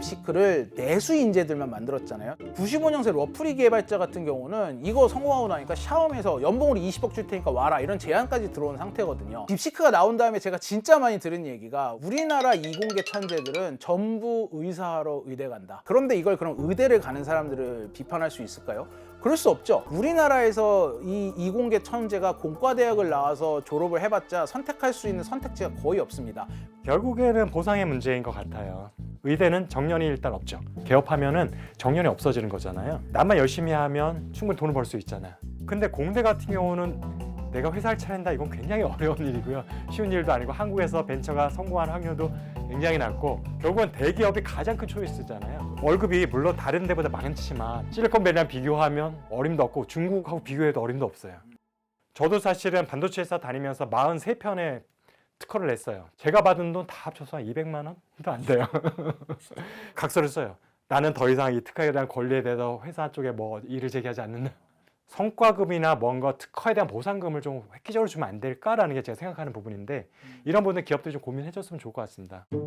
딥시크를 내수 인재들만 만들었잖아요. 95년생 러프리 개발자 같은 경우는 이거 성공하고 나니까 샤오미에서 연봉으로 20억 줄 테니까 와라 이런 제안까지 들어온 상태거든요. 딥시크가 나온 다음에 제가 진짜 많이 들은 얘기가 우리나라 이공계 천재들은 전부 의사하러 의대 간다. 그런데 이걸 그럼 의대를 가는 사람들을 비판할 수 있을까요? 그럴 수 없죠. 우리나라에서 이 이공계 천재가 공과대학을 나와서 졸업을 해봤자 선택할 수 있는 선택지가 거의 없습니다. 결국에는 보상의 문제인 것 같아요. 의대는 정년이 일단 없죠. 개업하면은 정년이 없어지는 거잖아요. 나만 열심히 하면 충분히 돈을 벌 수 있잖아요. 근데 공대 같은 경우는 내가 회사를 차린다 이건 굉장히 어려운 일이고요. 쉬운 일도 아니고 한국에서 벤처가 성공하는 확률도 굉장히 낮고 결국은 대기업이 가장 큰 초이스잖아요. 월급이 물론 다른 데보다 많지만 실리콘밸리랑 비교하면 어림도 없고 중국하고 비교해도 어림도 없어요. 저도 사실은 반도체 회사 다니면서 43편의 특허를 냈어요. 제가 받은 돈 다 합쳐서 한 200만 원도 안 돼요. 각서를 써요. 나는 더 이상 이 특허에 대한 권리에 대해서 회사 쪽에 뭐 일을 제기하지 않는다. 성과금이나 뭔가 특허에 대한 보상금을 좀 획기적으로 주면 안 될까라는 게 제가 생각하는 부분인데 이런 부분들 기업들이 좀 고민해 줬으면 좋을 것 같습니다.